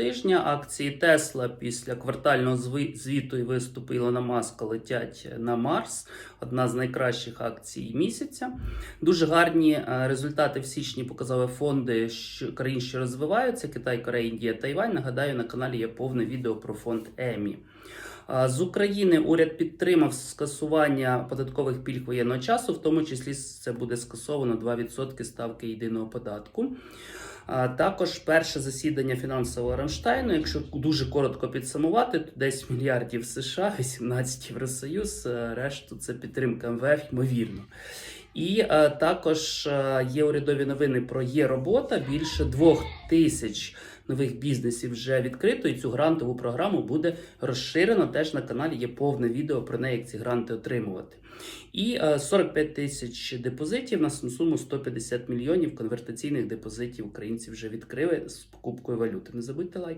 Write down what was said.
тижня. Акції Тесла після квартального звіту і виступу Ілона Маска летять на Марс. Одна з найкращих акцій місяця. Дуже гарні е, результати в січні показали фонди країн, що розвиваються: Китай, Корея, Індія, Тайвань. Нагадаю, на каналі є повне відео про фонд ЕМІ. З України уряд підтримав скасування податкових пільг воєнного часу, в тому числі це буде скасовано 2% ставки єдиного податку. А також перше засідання фінансового Рамштайну, якщо дуже коротко підсумувати, то десь мільярдів США, 18 Євросоюз, е, решту це підтримка МВФ, ймовірно. І е, також е, є урядові новини про є робота. Більше двох тисяч нових бізнесів вже відкрито, і цю грантову програму буде розширено. Теж на каналі є повне відео про неї, як ці гранти отримувати. І е, 45 тисяч депозитів на суму 150 мільйонів конвертаційних депозитів українці вже відкрили з покупкою валюти. Не забудьте лайк.